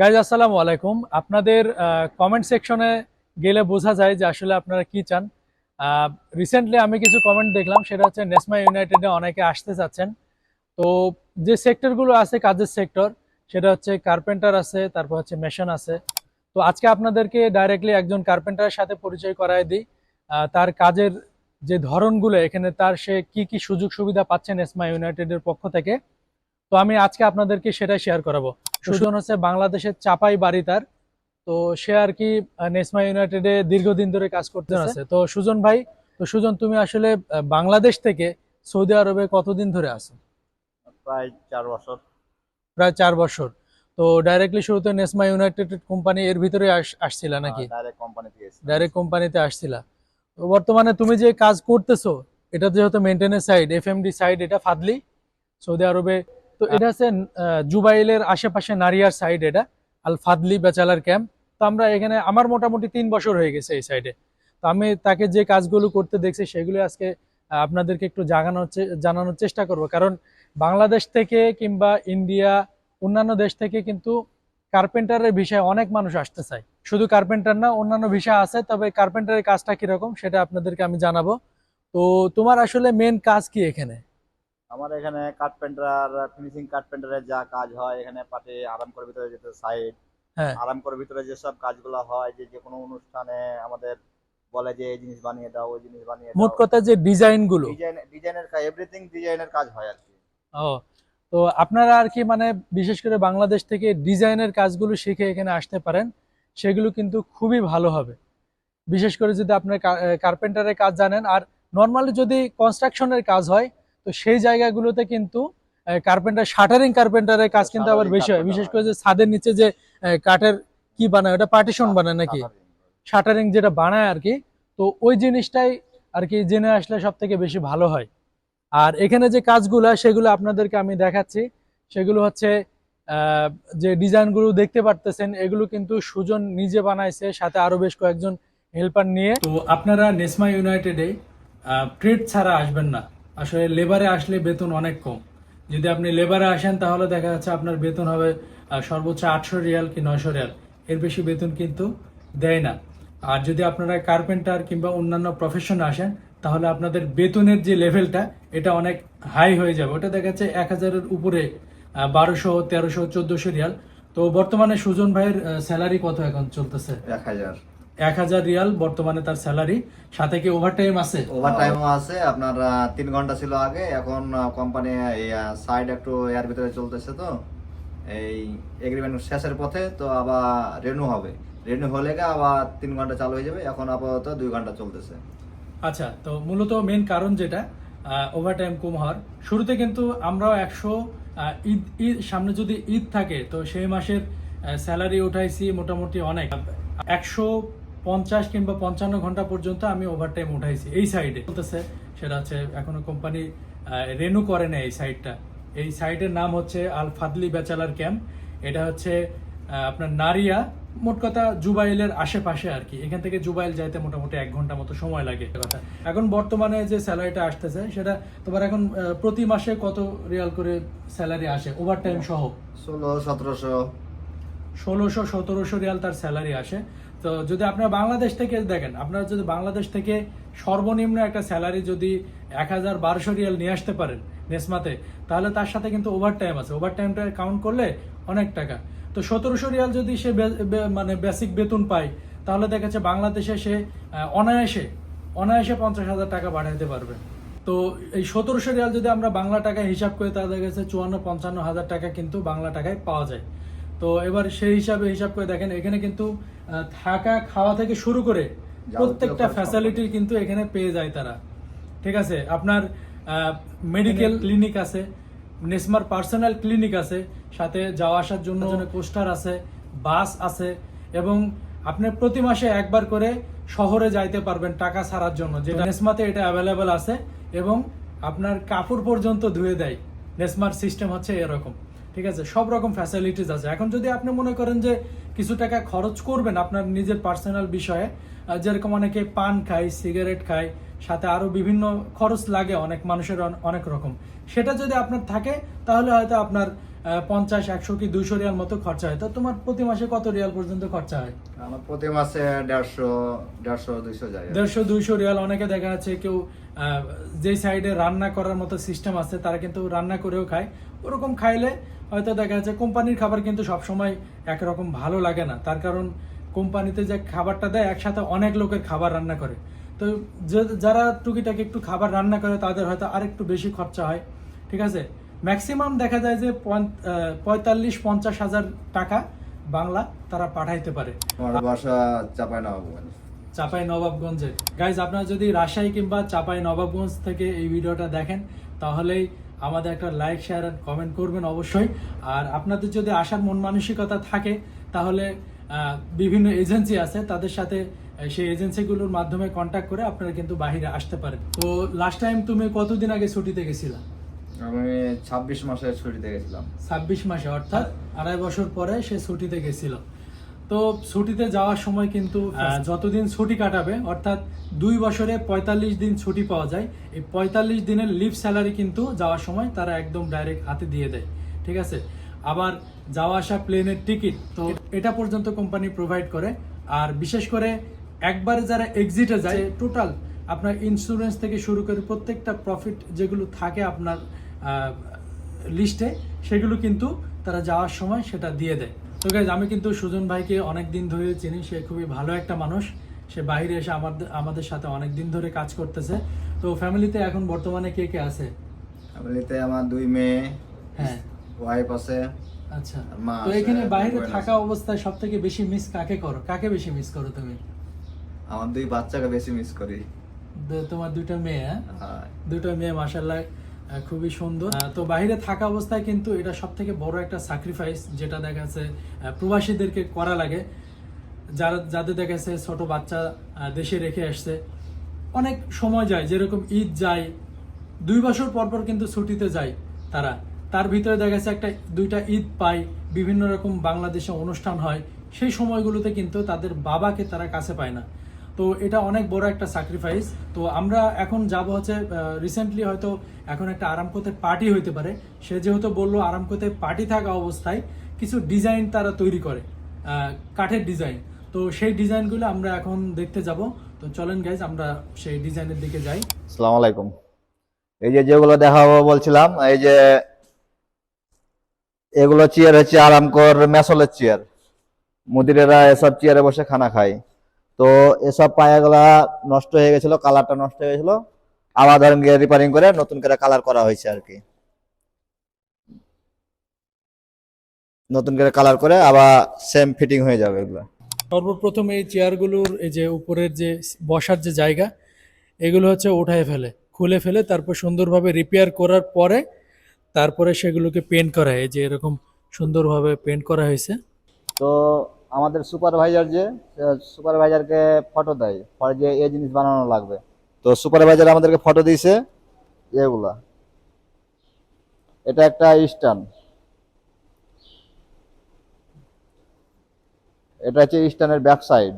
Guys আসসালামু আলাইকুম। আপনাদের কমেন্ট সেকশনে গেলে বোঝা যায় যে আসলে আপনারা কি চান। রিসেন্টলি আমি কিছু কমেন্ট দেখলাম, সেটা হচ্ছে নেসমা ইউনাইটেডে অনেকে আসতে চাচ্ছেন। তো যে সেক্টরগুলো আছে, কাজের সেক্টর সেটা হচ্ছে কার্পেন্টার আছে, তারপর হচ্ছে মেশিন আছে। তো আজকে আপনাদেরকে ডাইরেক্টলি একজন কার্পেন্টারের সাথে পরিচয় করায় দিই। তার কাজের যে ধরনগুলো, এখানে তার সে কি কি সুযোগ সুবিধা পাচ্ছে নেসমা ইউনাইটেডের পক্ষ থেকে। তো আমি আজকে আপনাদেরকে সেটা শেয়ার করাবো। সুজন হচ্ছে বাংলাদেশের চাপাই বাড়ি তার। তো সে আর কি নেসমা ইউনাইটেডে দীর্ঘদিন ধরে কাজ করতে আছে। তো সুজন ভাই তো সুজন তুমি আসলে বাংলাদেশ থেকে সৌদি আরবে কতদিন ধরে আছো? প্রায় চার বছর। প্রায় চার বছর। তো ডাইরেক্টলি শুরুতে নেসমা ইউনাইটেড কোম্পানি এর ভিতরে আস- আসছিলা নাকি? ডাইরেক্ট। ডাইরেক্ট কোম্পানিতে আসছিলা। তো বর্তমানে তুমি যে কাজ করতেছো এটা যেহেতু মেনটেন্যান্স সাইড এফএমডি সাইড এটা ফাদলি। সৌদি আরবে তো এটা হচ্ছে জুবাইলের আশেপাশে নারিয়ার সাইড এটা, আল ফাদলি ব্যাচেলার ক্যাম্প। তো আমরা এখানে, আমার মোটামুটি তিন বছর হয়ে গেছে এই সাইডে তো আমি তাকে যে কাজগুলো করতে দেখছি, সেগুলো আজকে আপনাদেরকে একটু জাগানোর জানানোর চেষ্টা করব। কারণ বাংলাদেশ থেকে কিংবা ইন্ডিয়া, অন্যান্য দেশ থেকে কিন্তু কার্পেন্টারের বিষয়ে অনেক মানুষ আসতে চায়। শুধু কার্পেন্টার না, অন্যান্য বিষয় আছে, তবে কার্পেন্টারের কাজটা কীরকম, সেটা আপনাদেরকে আমি জানাব। তো তোমার আসলে মেন কাজ কি এখানে? আমার এখানে কার্পেন্টার ফিনিশিং কার্পেন্টারের যা কাজ হয় এখানে পাটে আরাম করে ভিতরে যেতে সাইড হ্যাঁ। আরাম করে ভিতরে যেসব কাজগুলো হয় যে যে কোনো অনুষ্ঠানে আমাদের বলে যে এই জিনিস বানিয়ে দাও ওই জিনিস বানিয়ে দাও মোট কথা যে ডিজাইনগুলো ডিজাইন ডিজাইনের কাজ এভরিথিং ডিজাইনের কাজ হয় আর কি। ও তো আপনারা আর কি মানে বিশেষ করে বাংলাদেশ থেকে ডিজাইনের কাজগুলো শিখে এখানে আসতে পারেন সেগুলো কিন্তু খুবই ভালো হবে। বিশেষ করে যদি আপনার কার্পেন্টারের কাজ জানেন আর নর্মালি যদি কনস্ট্রাকশনের কাজ হয় তো সেই জায়গাগুলোতে কিন্তু কার্পেন্টার শাটারিং কার্পেন্টারের কাজ কিন্তু আবার বেশি হয়। বিশেষ করে যে ছাদের নিচে যে কাঠের কি বানায় ওটা পার্টিশন বানায় নাকি? শাটারিং যেটা বানায় আর কি তো ওই জিনিসটাই আর কি জেনে আসলে সব থেকে বেশি ভালো হয়। আর এখানে যে কাজগুলো সেগুলো আপনাদেরকে আমি দেখাচ্ছি। সেগুলো হচ্ছে আহ, যে ডিজাইনগুলো দেখতে পারতেছেন এগুলো কিন্তু সুজন নিজে বানাইছে সাথে আরও বেশ কয়েকজন হেল্পার নিয়ে। তো আপনারা নেসমা ইউনাইটেডে ট্রেড ছাড়া আসবেন না। আসলে লেবারে আসলে বেতন অনেক কম। যদি আপনি লেবারে আসেন, তাহলে দেখা যাচ্ছে আপনার বেতন হবে সর্বোচ্চ আটশো রিয়াল কি নয়শো রিয়াল। এর বেশি বেতন কিন্তু দেয় না। আর যদি আপনারা কার্পেন্টার কিংবা অন্যান্য প্রফেশনে আসেন, তাহলে আপনাদের বেতনের যে লেভেলটা এটা অনেক হাই হয়ে যাবে। ওটা দেখা যাচ্ছে এক হাজারের উপরে বারোশো, তেরোশো, চোদ্দশো রিয়াল। তো বর্তমানে সুজন ভাইয়ের স্যালারি কত এখন চলতেছে? এক হাজার। এক হাজার রিয়াল বর্তমানে তার স্যালারি। সাথে কি ওভারটাইম আছে? ওভার টাইমও আছে। আপনার তিন ঘণ্টা ছিল আগে। এখন কোম্পানি সাইড একটু এর ভিতরে চলতেছে তো। এই এগ্রিমেন্ট শেষের পথে তো আবার রেনু হবে। রেনু হলে গা আবার তিন ঘণ্টা চালু হয়ে যাবে। এখন আপাতত দুই ঘণ্টা চলতেছে। আচ্ছা তো মূলত মেন কারণ যেটা ওভারটাইম কম হওয়ার। শুরুতে কিন্তু আমরাও একশো ঈদ ঈদ সামনে যদি ঈদ থাকে তো সেই মাসের স্যালারি উঠাইছি মোটামুটি অনেক। একশো পঞ্চাশ কিংবা পঞ্চান্ন ঘণ্টা পর্যন্ত আমি ওভারটাইম উঠাইছি। এই সাইডে বলতেছে সেটা হচ্ছে এখনও কোম্পানি রেনু করে না এই সাইডটা এই সাইটের নাম হচ্ছে আল ফাদলি ব্যাচেলার ক্যাম্প। এটা হচ্ছে আপনার নারিয়া মোট কথা জুবাইলের আশেপাশে আর কি। এখান থেকে জুবাইল যাইতে মোটামুটি এক ঘণ্টা মতো সময় লাগে। কথা এখন বর্তমানে যে স্যালারিটা আসতেছে সেটা তোমার এখন প্রতি মাসে কত রিয়াল করে স্যালারি আসে? ওভারটাইম সহ? ষোলো সতেরোশো। ষোলোশো সতেরোশো রিয়াল তার স্যালারি আসে। তো যদি আপনারা বাংলাদেশ থেকে দেখেন, আপনারা যদি বাংলাদেশ থেকে সর্বনিম্ন একটা স্যালারি যদি এক হাজার বারোশো রিয়াল নিয়ে আসতে পারেন নেসমাতে, তাহলে তার সাথে কিন্তু ওভার টাইম আছে। ওভার টাইমটা কাউন্ট করলে অনেক টাকা। তো সতেরোশো রিয়াল যদি সে মানে বেসিক বেতন পায়, তাহলে দেখা যাচ্ছে বাংলাদেশে সে অনায়াসে অনায়াসে পঞ্চাশ হাজার টাকা বাড়াইতে পারবে। তো এই সতেরোশো রিয়াল যদি আমরা বাংলা টাকায় হিসাব করে দেখা যাচ্ছে চুয়ান্ন পঞ্চান্ন হাজার টাকা কিন্তু বাংলা টাকায় পাওয়া যায়। তো এবার সেই হিসাবে হিসাব করে দেখেন এখানে কিন্তু থাকা খাওয়া থেকে শুরু করে প্রত্যেকটা ফ্যাসিলিটি কিন্তু এখানে পেয়ে যায় তারা। ঠিক আছে? আপনার মেডিকেল ক্লিনিক আছে নেসমার পার্সোনাল ক্লিনিক আছে সাথে যাওয়া আসার জন্য কোস্টার আছে বাস আছে এবং আপনি প্রতি মাসে একবার করে শহরে যাইতে পারবেন টাকা ছাড়ার জন্য যেটা নেসমাতে এটা অ্যাভেলেবেল আছে এবং আপনার কাপড় পর্যন্ত ধুয়ে দেয়। নেসমার সিস্টেম হচ্ছে এরকম। ঠিক আছে? সব রকম ফ্যাসিলিটিস আছে। এখন যদি আপনি মনে করেন যে কিছু টাকা খরচ করবেন আপনার নিজের পার্সোনাল বিষয়ে যেরকম অনেকে পান খায় সিগারেট খায় সাথে আরও বিভিন্ন খরচ লাগে অনেক মানুষের অনেক রকম। সেটা যদি আপনার থাকে তাহলে হয়তো আপনার পঞ্চাশ একশো কি দুইশো রিয়াল মতো খরচা হয়। তো তোমার প্রতি মাসে কত রিয়াল পর্যন্ত খরচা হয়? আমার প্রতি মাসে দেড়শো দেড়শো দুইশো যায়। দেড়শো দুইশো রিয়াল অনেকে দেখা যাচ্ছে কেউ যেই সাইডে রান্না করার মতো সিস্টেম আছে তারা কিন্তু রান্না করেও খায়। ওরকম খাইলে হয়তো দেখা যাচ্ছে কোম্পানির খাবার কিন্তু সবসময় একরকম ভালো লাগে না। তার কারণ কোম্পানিতে যে খাবারটা দেয় একসাথে অনেক লোকের খাবার রান্না করে। তো যারা টুকিটাকি একটু খাবার রান্না করে তাদের হয়তো আরেকটু বেশি খরচা হয়। ঠিক আছে? ম্যাক্সিমাম দেখা যায় যে পঁয়- পঁয়তাল্লিশ পঞ্চাশ হাজার টাকা বাংলা তারা পাঠাইতে পারে। বাসা নবাবগঞ্জ চাপাই নবাবগঞ্জে গাইজ আপনারা যদি রাজশাহী কিংবা চাপাই নবাবগঞ্জ থেকে এই ভিডিওটা দেখেন তাহলেই আমাদের একটা লাইক শেয়ার আর কমেন্ট করবেন অবশ্যই। আর আপনাদের যদি আসার মন মানসিকতা থাকে তাহলে বিভিন্ন এজেন্সি আছে তাদের সাথে সেই এজেন্সিগুলোর মাধ্যমে কন্ট্যাক্ট করে আপনারা কিন্তু বাহিরে আসতে পারেন। তো লাস্ট টাইম তুমি কতদিন আগে ছুটিতে গেছিলা? আমি ছাব্বিশ মাসে ছুটিতে গেছিলাম। ছাব্বিশ মাসে অর্থাৎ আড়াই বছর পরে সে ছুটিতে গেছিল। তো ছুটিতে যাওয়ার সময় কিন্তু যতদিন ছুটি কাটাবে অর্থাৎ দুই বছরে পঁয়তাল্লিশ দিন ছুটি পাওয়া যায় এই পঁয়তাল্লিশ দিনের লিভ স্যালারি কিন্তু যাওয়ার সময় তারা একদম ডাইরেক্ট হাতে দিয়ে দেয় ঠিক আছে? আবার যাওয়া আসা প্লেনের টিকিট তো এটা পর্যন্ত কোম্পানি প্রোভাইড করে আর বিশেষ করে একবারে যারা এক্সিটে যায় টোটাল আপনার ইন্স্যুরেন্স থেকে শুরু করে প্রত্যেকটা প্রফিট যেগুলো থাকে আপনার লিস্টে সেগুলো কিন্তু তারা যাওয়ার সময় সেটা দিয়ে দেয়। তো গাইজ আমি কিন্তু সুজন ভাইকে অনেক দিন ধরে চিনি। সে খুবই ভালো একটা মানুষ। সে বাইরে এসে আমাদের আমাদের সাথে অনেক দিন ধরে কাজ করতেছে। তো ফ্যামিলিতে এখন বর্তমানে কে কে আছে? ফ্যামিলিতে আমার দুই মেয়ে হ্যাঁ। ওয়াইফ আছে আচ্ছা। মা তো এখানে বাইরে থাকা অবস্থায় সব থেকে বেশি মিস কাকে করো? কাকে বেশি মিস করো তুমি? আমার দুই বাচ্চাকে বেশি মিস করি। তোমার দুইটা মেয়ে হ্যাঁ? হ্যাঁ। দুটো মেয়ে মাসাল্লাহ খুবই সুন্দর। তো বাইরে থাকা অবস্থায় কিন্তু এটা সব থেকে বড় একটা স্যাক্রিফাইস যেটা দেখা যাচ্ছে প্রবাসীদেরকে করা লাগে। যারা, যাদের দেখা যাচ্ছে ছোট বাচ্চা দেশে রেখে আসছে, অনেক সময় যায়, যেরকম ঈদ যায়, দুই বছর পর পর কিন্তু ছুটিতে যায় তারা। তার ভিতরে দেখা যাচ্ছে একটা, দুইটা ঈদ পায়, বিভিন্ন রকম বাংলাদেশে অনুষ্ঠান হয়, সেই সময়গুলোতে কিন্তু তাদের বাবাকে তারা কাছে পায় না। তো এটা অনেক বড় একটা স্যাক্রিফাইস তো আমরা এখন যাব হচ্ছে রিসেন্টলি হয়তো এখন একটা আরামকোতে পার্টি হইতে পারে। সে যেহেতু বলল আরামকোতে পার্টি থাকা অবস্থায় কিছু ডিজাইন তারা তৈরি করে কাঠের ডিজাইন তো সেই ডিজাইনগুলো আমরা এখন দেখতে যাব। তো চলেন গাইজ আমরা সেই ডিজাইনের দিকে যাই। আসসালামু আলাইকুম। এই যে যেগুলো দেখাবো বলছিলাম, এই যে এগুলো চেয়ার হচ্ছে আরামকর মেসলের চেয়ার মুদিরেরা এসব চেয়ারে বসে খানা খায়। তো এসব পায়াগুলা নষ্ট হয়ে গেছিল কালারটা নষ্ট হয়ে গেছিল। আবার ধরেন গিয়ে রিপেয়ারিং করে নতুন করে কালার করা হয়েছে আর কি। নতুন করে কালার করে আবার সেম ফিটিং হয়ে যাবে এগুলো। সর্বপ্রথম এই চেয়ারগুলোর এই যে উপরের যে বসার যে জায়গা এগুলো হচ্ছে উঠায় ফেলে খুলে ফেলে তারপর সুন্দরভাবে রিপেয়ার করার পরে তারপরে সেগুলোকে পেন্ট করা হয়। যে এরকম সুন্দরভাবে পেন্ট করা হয়েছে। তো আমাদের সুপারভাইজার যে সুপারভাইজারকে ফটো দেয় যে এই জিনিস বানানো লাগবে। তো সুপারভাইজার আমাদেরকে ফটো দিয়েছে, এগুলা। এটা একটা স্টান এটা হচ্ছে স্টানের ব্যাক সাইড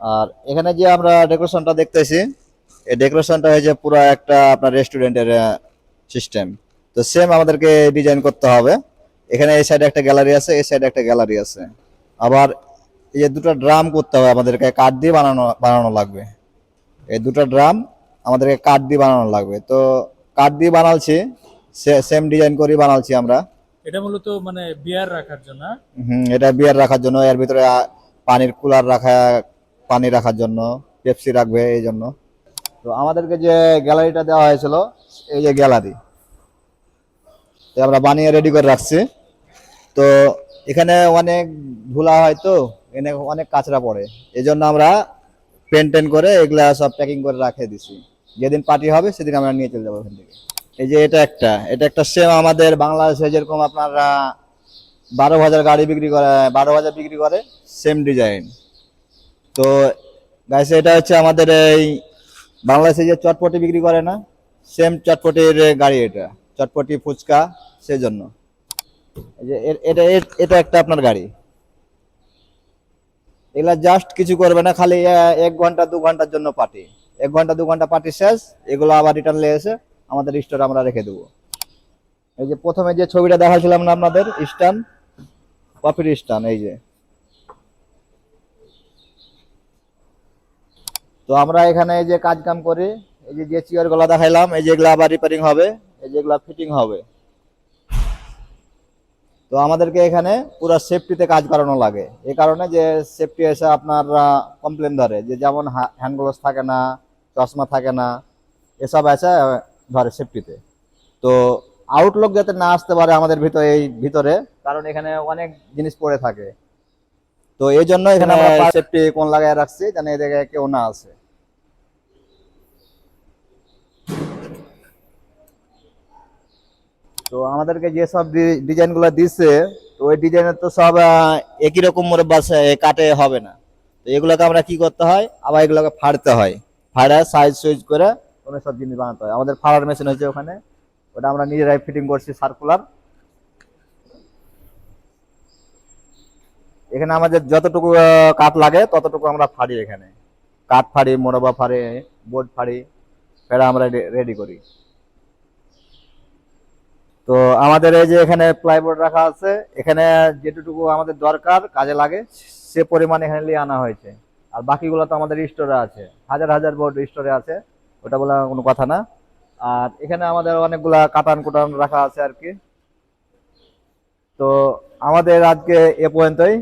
আর এখানে যে আমরা ডেকোরেশনটা দেখতেছি, এই ডেকোরেশনটা হয়েছে পুরো একটা আপনার রেস্টুরেন্টের সিস্টেম তো সেম আমাদেরকে ডিজাইন করতে হবে। এখানে এই সাইডে একটা গ্যালারি আছে এই সাইডে একটা গ্যালারি আছে। আবার এই যে দুটো ড্রাম করতে হবে আমাদেরকে কাঠ দিয়ে বানানো বানানো লাগবে। এই দুটো ড্রাম আমাদেরকে কাঠ দিয়ে বানানো লাগবে। তো কাঠ দিয়ে বানালছি সেম ডিজাইন করি বানালছি আমরা। এটা মূলত মানে বিয়ার রাখার জন্য হ্যাঁ? হুম এটা বিয়ার রাখার জন্য এর ভিতরে পানির কুলার রাখা পানি রাখার জন্য পেপসি রাখবে এই জন্য। তো আমাদেরকে যে গ্যালারিটা দেওয়া হয়েছিল এই যে গ্যালারি আমরা বানিয়ে রেডি করে রাখছি। তো এখানে অনেক ধুলা হয় তো এখানে অনেক কাঁচরা পড়ে। এই জন্য আমরা পেন টেন করে এগুলা সব প্যাকিং করে রাখে দিছি। যেদিন পার্টি হবে সেদিন আমরা নিয়ে চলে যাব এখান থেকে। এই যে এটা একটা এটা একটা সেম আমাদের বাংলাদেশে যেরকম আপনার বারো হাজার গাড়ি বিক্রি করে, বারো হাজার বিক্রি করে সেম ডিজাইন তো গাইছে এটা হচ্ছে আমাদের এই বাংলাদেশে যে চটপটি বিক্রি করে না সেম চটপটির গাড়ি এটা, চটপটি ফুচকা, সেজন্য। এটা একটা আপনার গাড়ি। এগুলা জাস্ট কিছু করবে না, খালি এক ঘণ্টা, দু ঘণ্টার জন্য পার্টি। এক ঘণ্টা, দু ঘণ্টা পার্টি শেষ, এগুলো আবার রিটার্ন এসে আমাদের স্টোরে আমরা রেখে দেবো। এই যে প্রথমে যে ছবিটা না আপনাদের স্টান কফির স্টান এই যে। তো আমরা এখানে এই যে কাজ কাম করি, এই যে যে গুলা দেখাইলাম, এই যেগুলো আবার রিপেয়ারিং হবে, এই যেগুলা ফিটিং হবে। তো আমাদেরকে এখানে পুরো সেফটিতে কাজ করানো লাগে। এই কারণে যে সেফটি এসে আপনার কমপ্লেন ধরে যে যেমন হ্যান্ড গ্লোভস থাকে না চশমা থাকে না এসব এসে ধরে সেফটিতে তো আউটলুক যাতে না আসতে পারে আমাদের ভিতরে এই ভিতরে কারণ এখানে অনেক জিনিস পড়ে থাকে। তো এই জন্য এখানে আমরা সেফটি কোন লাগায় রাখছি যেন এদিকে কেউ না আসে। তো আমাদেরকে যে সব ডিজাইনগুলো দিচ্ছে তো ওই ডিজাইনের তো সব একই রকম কাটে হবে না। তো এগুলোকে আমরা কি করতে হয়? আবার এগুলোকে ফাড়তে হয়। ফাড়া সাইজ সুইজ করে কোনো সব জিনিস বানাতে হয়। আমাদের ফাড়ার মেশিন হচ্ছে ওখানে। ওটা আমরা নিজেরাই ফিটিং করছি সার্কুলার এখানে আমাদের যতটুকু কাঠ লাগে ততটুকু আমরা ফাড়ি এখানে। কাঠ ফাড়ি মোরবা ফাড়ি, বোর্ড ফাড়ি, ফেরা আমরা রেডি করি। তো আমাদের এই যে এখানে প্লাইবোর্ড রাখা আছে, এখানে যেটুকু আমাদের দরকার, কাজে লাগে, সে পরিমাণ এখানে নিয়ে আনা হয়েছে। আর বাকিগুলো তো আমাদের স্টোরে আছে। হাজার হাজার বোর্ড স্টোরে আছে, ওটা বলা কোনো কথা না। আর এখানে আমাদের অনেকগুলা কাটান কুটান রাখা আছে আর কি। তো আমাদের আজকে এ পর্যন্তই।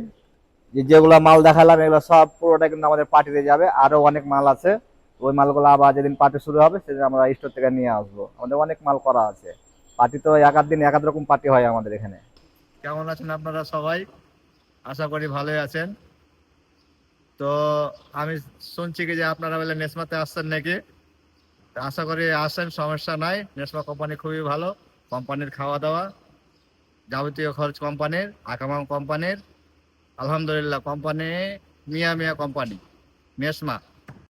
যে যেগুলা মাল দেখালাম, এগুলো সব পুরোটা কিন্তু আমাদের পার্টিতে যাবে। আরও অনেক মাল আছে। ওই মালগুলো আবার যেদিন পার্টি শুরু হবে, সেদিন আমরা স্টোর থেকে নিয়ে আসব। আমাদের অনেক মাল করা আছে। পার্টি তো এক আধ দিন, এক রকম পার্টি হয় আমাদের এখানে। কেমন আছেন আপনারা সবাই? আশা করি ভালোই আছেন। তো আমি শুনছি কি যে আপনারা বলে নেসমাতে আসছেন নাকি? আশা করি আসেন, সমস্যা নাই। নেসমা কোম্পানি খুবই ভালো, কোম্পানির খাওয়া দাওয়া যাবতীয় খরচ কোম্পানির, আকামাম কোম্পানির, আলহামদুলিল্লাহ, কোম্পানি, মিয়া মিয়া কোম্পানি নেসমা